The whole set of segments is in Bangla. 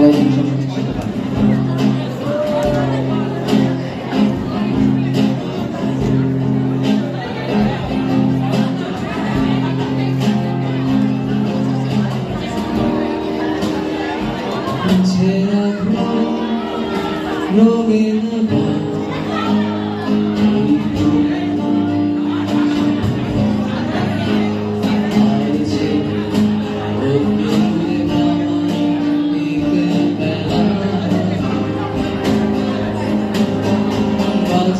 relationship. Take a long, long in the dark.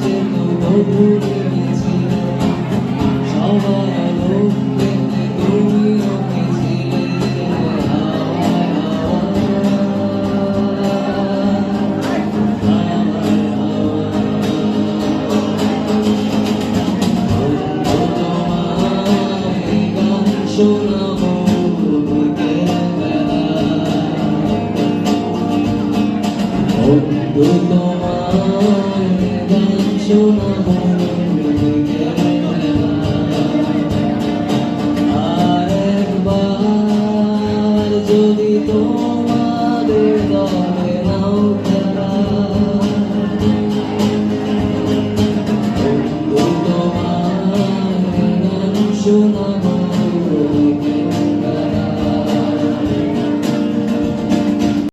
যেত মধুরি পিছিয়ে সবার তুমিও হাওয়ায় হাওয়ায় গান শোনাবো বন্ধু 感受那海浪